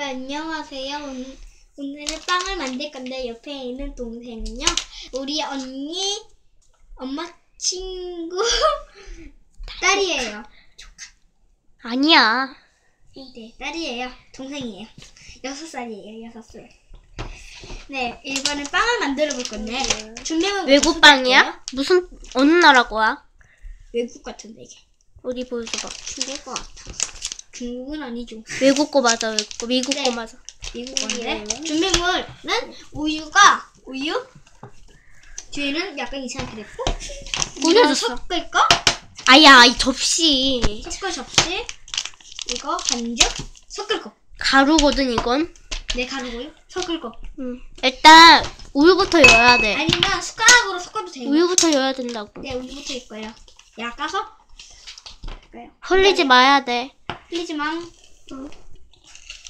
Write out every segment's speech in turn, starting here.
네, 안녕하세요. 오늘, 오늘은 빵을 만들 건데 옆에 있는 동생은요. 우리 언니, 엄마 친구 딸이에요. 아니야. 네, 딸이에요. 동생이에요. 여섯 살이에요. 여섯 살. 네, 이번엔 빵을 만들어 볼 건데 준비물 외국 빵이야? 무슨 어느 나라 거야? 외국 같은데 이게 어디 보여줘봐. 중국 거 같아. 중국은 아니죠. 외국 거 맞아. 외국 거. 미국 네. 거 맞아. 미국 건데 준비물은 우유가 우유 뒤에는 약간 이상하게 됐고 꾸며줬어. 섞을 거 아야 이 접시. 섞을 접시 이거 반죽 섞을 거. 가루거든 이건. 네 가루고요. 섞을 거. 응. 일단 우유부터 넣어야 돼. 아니면 숟가락으로 섞어도 돼요. 우유부터 넣어야 된다고. 네 우유부터 일 거예요. 약가서 할까요? 흘리지 마야 돼. 흘리지만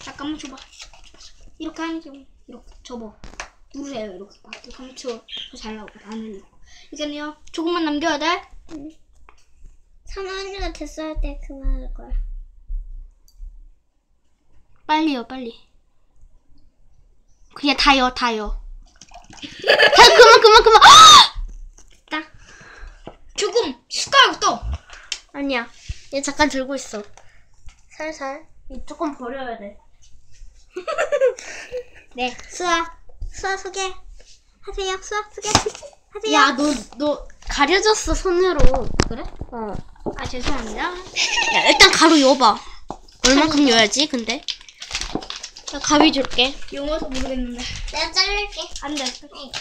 잠깐만 줘봐. 이렇게 하는 게 이렇게 접어. 누르세요 이렇게 막 이렇게 하면 더잘 나오고 안 흘리고. 이거는요 조금만 남겨야 돼. 선언이가 됐을 때 그만할 거야. 빨리요 빨리. 그냥 다요 다요. 다 그만 그만 그만. 딱 조금 숟가락 또. 아니야. 얘 잠깐 들고 있어. 살살. 이 조금 버려야 돼. 네 수아 수아 소개 하세요 수아 소개 하세요. 야, 너, 너 가려졌어, 손으로. 그래? 어. 아 죄송합니다. 야, 일단 가루 넣어봐. 얼만큼 넣어야지, 근데? 나 가위 줄게. 용어도 모르겠는데. 내가 자를게. 안 돼.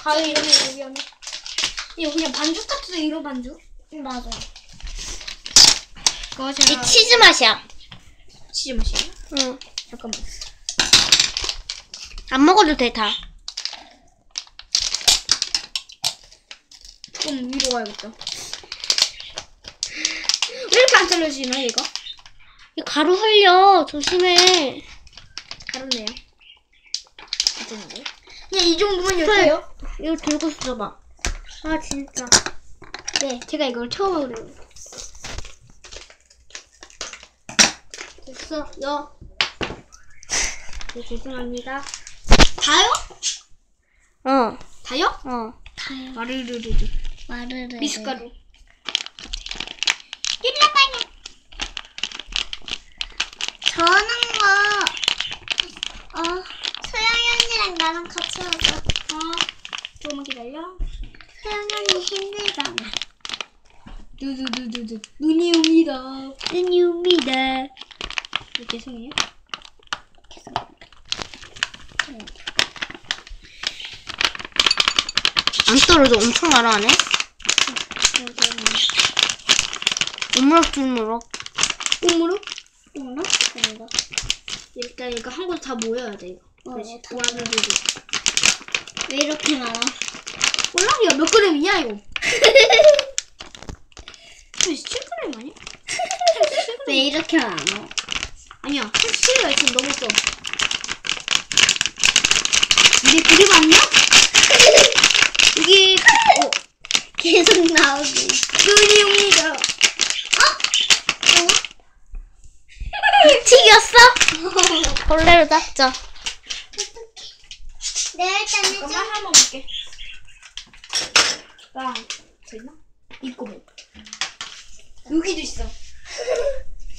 가위 이러면 위험해. 이거 그냥 반죽 같은데 이런 반죽? 맞아. 그거 이 제가 치즈 맛이야. 치즈 맛이에요? 응. 잠깐만. 안 먹어도 돼, 다. 조금 위로 가야겠다. 왜 이렇게 안 잘라지나 얘가? 이 가루 흘려. 조심해. 다르네요. 어쩌는데? 그냥 이 정도면 될까요? 이거 들고 있어봐. 아, 진짜. 네, 제가 이걸 처음 해요. 됐어, 요. 네, 죄송합니다. 다요? 어, 다요? 어. 마르르르르. 말을 해. 미숫가루. 저는 거, 어, 소영이 언니랑 나랑 같이 하자. 어, 조금만 기다려. 소영이 언니 힘들잖아. 두두두두두. 눈이 옵니다. 눈이 옵니다. 네, 죄송해요. 안 떨어져. 엄청 날아가네. 우물럭주물럭. 꽁무로? 뭐나? 그런가? 일단 이거 한 곳 다 모여야 돼, 이거. 어, 그렇지. 왜 이렇게 많아? 몰라? 야, 몇 그램이냐, 이거? 37g 아니야? 왜 이렇게 많아? 아니야, 37g 지금 넘었어. 200g 아니야? 여기, 어, 계속 나오고 있어. 눈이 옵니다. 튀겼어? 벌레로 잡자. 내가 일단 잠깐만, 해줘. 한번 볼게. 아, 됐나? 이거 뭐. 여기도 있어.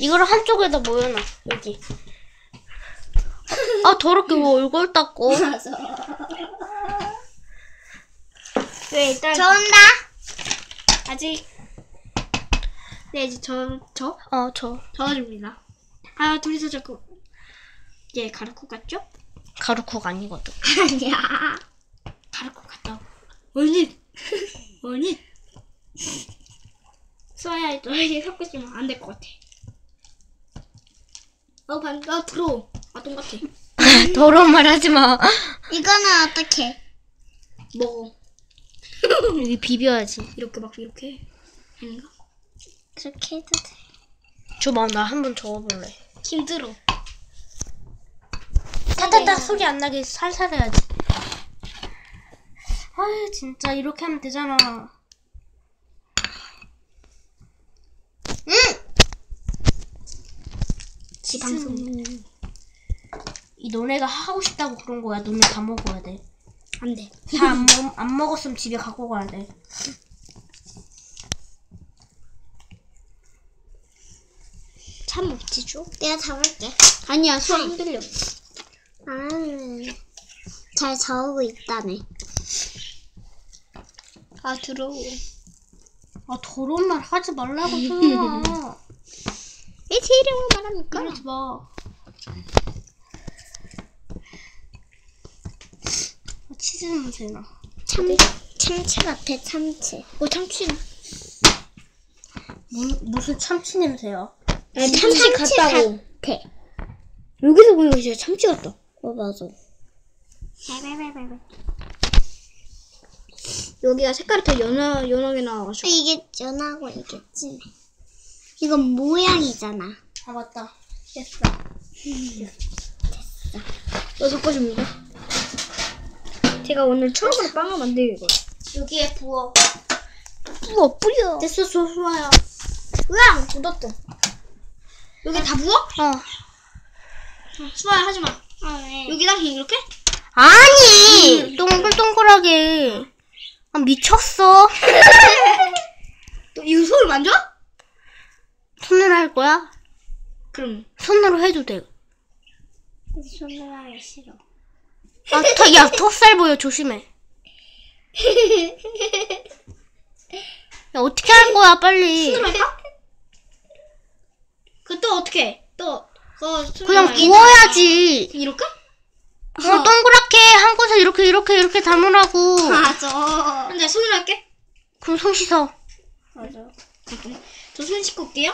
이거를 한쪽에다 모여놔. 여기. 아 더럽게 왜 얼굴 닦고. 맞아. 네, 일단. 저 온다. 아직. 네, 이제 저, 저? 어 저. 저어줍니다. 아, 둘이서 자꾸. 얘 가르코 같죠? 가루콕 아니거든. 아니야. 가르코 같다고. 언니! 언니! 수아야, 너 이제 섞으시면 안 될 것 같아. 어, 반, 어, 들어. 아, 똥 같아. 더러운 말 하지 마. 이거는 어떻게? 먹어. 여기 비벼야지. 이렇게 막, 이렇게. 아닌가? 그렇게 해도 돼. 줘봐 나 한 번 저어볼래. 힘들어. 타타타 소리 안 나게 살살 해야지. 아유 진짜 이렇게 하면 되잖아. 이 방송. 이 너네가 하고 싶다고 그런 거야. 너네 다 먹어야 돼. 안 돼. 다안 안 먹었으면 집에 갖고 가야 돼. 참 먹지 줘. 내가 잡을게. 아니야 수아 흔들려. 나는 잘 저으고 있다네. 아 들어오. 아 더러운 말 하지 말라고 소영아. 왜 제 이름을 말합니까? 이러지 마. 아, 치즈 냄새 나. 참 참치 같아 참치. 어 참치. 무, 무슨 참치 냄새야? 아니, 참치, 같다고. 같아. 여기서 보는 거 진짜 참치 같다. 어 맞아. 여기가 색깔이 더 연하 연하게 나와가지고. 이게 연하고 이게 진해. 이건 모양이잖아. 아 맞다. 됐어. 여섯 가지입니다. 제가 오늘 처음으로 빵을 만들게 거예요. 여기에 부어. 부어 뿌려. 됐어 소 좋아요. 으앙 묻었다. 여기 다 부어? 어. 수아야 하지 마. 아 왜? 여기다 그냥 이렇게? 아니 동글동글하게. 아 미쳤어. 또 이거 손을 만져? 손으로 할 거야? 그럼 손으로 해도 돼. 손으로 하기 싫어. 아, 터, 야, 턱살 보여, 조심해. 야, 어떻게 할 거야, 빨리. 손으로 할까? 그또 어떻게? 해? 또 그거 손으로 그냥 구워야지. 이렇게? 어, 동그랗게 한 곳에 이렇게, 이렇게, 이렇게 담으라고. 맞아. 근데 손으로 할게. 그럼 손 씻어. 맞아. 저 손 씻고 올게요.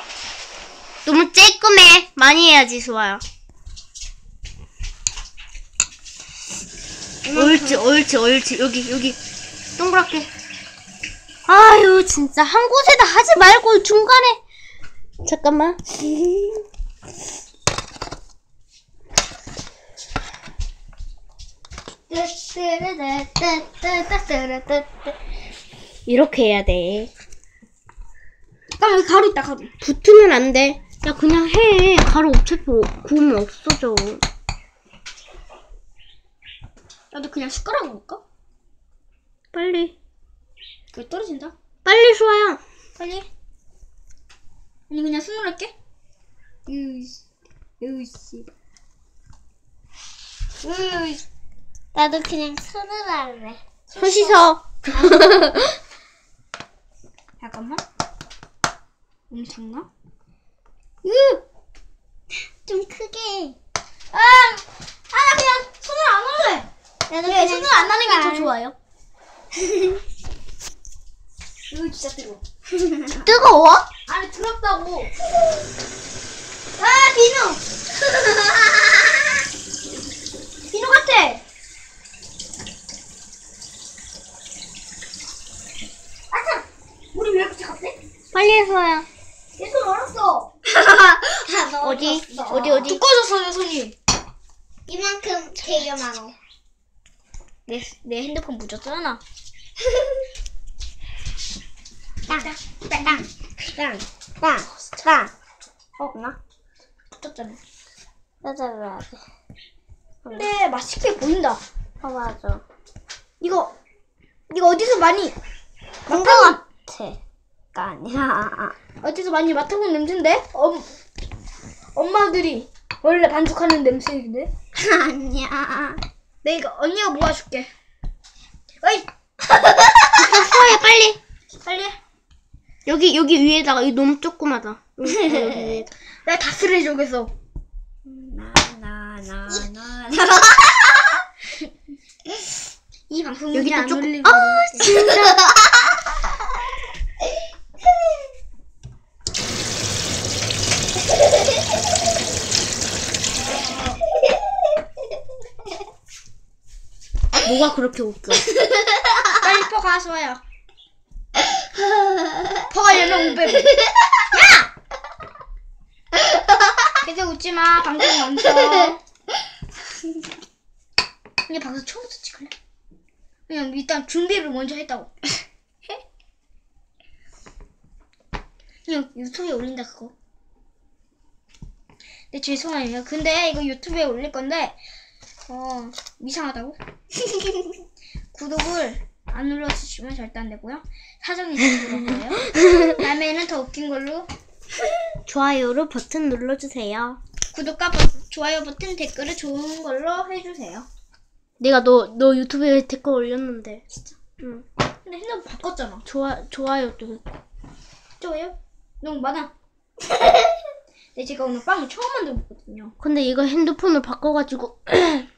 너무 쬐끔해. 많이 해야지, 수아야. 옳지, 옳지, 옳지. 여기, 여기. 동그랗게. 아유, 진짜. 한 곳에다 하지 말고 중간에. 잠깐만. 이렇게 해야 돼. 아 여기 가루 있다 가루. 붙으면 안 돼. 야, 그냥 해. 가루 어차피 구우면 없어져. 나도 그냥 숟가락으로 먹을까? 빨리. 그게 떨어진다. 빨리 수아야. 빨리. 아니 그냥 손으로 할게. 으이씨. 으이씨. 으이씨. 나도 그냥 손으로 할래. 손 씻어. 잠깐만. 너무 작나? 좀 크게. 아! 아, 나 그냥 손을 안 할래. 나도 네, 손을 안 하는 게더 숟가락. 좋아요. 이거 진짜 뜨거워. 뜨거워? 아니, 더럽다고. 아! 비누 같아! 아참! 우리 왜 이렇게 작대? 빨리 해, 수아야. 얘손 얼었어. 다 넣어. 어디? 어디, 어디? 두꺼워졌어, 내 손이. 이만큼 되게 많아. 내, 내 핸드폰 묻었잖아. 땅, 땅, 땅, 땅, 땅. 없나? 묻었잖아. 찾아봐야 돼. 근데 맛있게 보인다. 어 맞아. 이거, 이거 어디서 많이, 같아. 가 아니야. 어디서 많이 맡아본 냄새인데? 엄, 엄마들이 원래 반죽하는 냄새인데? 아니야. 내가 언니가 모아줄게. 어이, 수아야, 빨리. 빨리. 해. 여기, 여기 위에다가. 이거 너무 조그마다. 여기, 여기 위에다. 내가 다 쓰레기 여기서. 나나나나. 이 방송 여기 안또 조금. 아, 진짜. 뭐가 그렇게 웃겨? 빨리 퍼 가서와요. 퍼가려면 500원. 야! 계속 웃지 마. 방송 멈춰. 그냥 방송 처음부터 찍을래? 그냥 일단 준비를 먼저 했다고. 그냥 유튜브에 올린다 그거. 네 죄송해요. 근데 이거 유튜브에 올릴 건데 어 이상하다고? 구독을 안 눌러주시면 절대 안 되고요. 사정이 있을 거예요. 다음에는 더 웃긴 걸로 좋아요로 버튼 눌러주세요. 구독과 버- 좋아요 버튼 댓글을 좋은 걸로 해주세요. 내가 너, 너 유튜브에 댓글 올렸는데. 진짜. 응. 근데 핸드폰 바꿨잖아. 좋아, 좋아요도 있고. 저요? 너무 많아. 네 제가 오늘 빵을 처음 만들었거든요. 근데 이거 핸드폰을 바꿔가지고.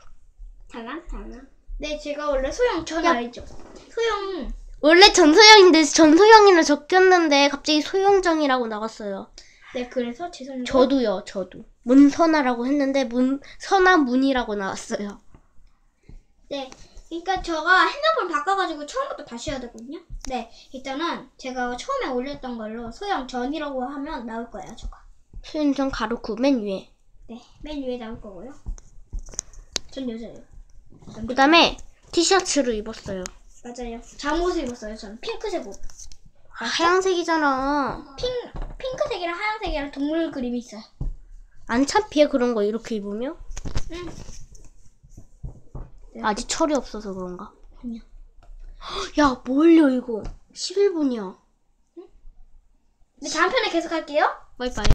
달라 달라. 네 제가 원래 소영 전 알죠? 소영 원래 전소영인데 전소영이라 적혔는데 갑자기 소영정이라고 나왔어요. 네 그래서 죄송해요. 저도요, 저도. 문선아라고 했는데 문선아 문이라고 나왔어요. 네. 그러니까 제가 핸드폰 바꿔가지고 처음부터 다시 해야 되거든요. 네. 일단은 제가 처음에 올렸던 걸로 소영 전이라고 하면 나올 거예요, 저가. 소영정 가로구 맨 위에. 네. 맨 위에 나올 거고요. 전 여자예요. 그 다음에 티셔츠를 입었어요. 맞아요. 잠옷을 입었어요, 저는. 핑크색 옷. 하얀색이잖아. 핑, 핑크색이랑 하얀색이랑 동물 그림이 있어요. 안 창피해 그런 거 이렇게 입으면? 응. 네. 아직 철이 없어서 그런가? 아니요. 야, 뭘요 이거? 11분이야. 네, 다음 편에 계속 할게요. 바이바이.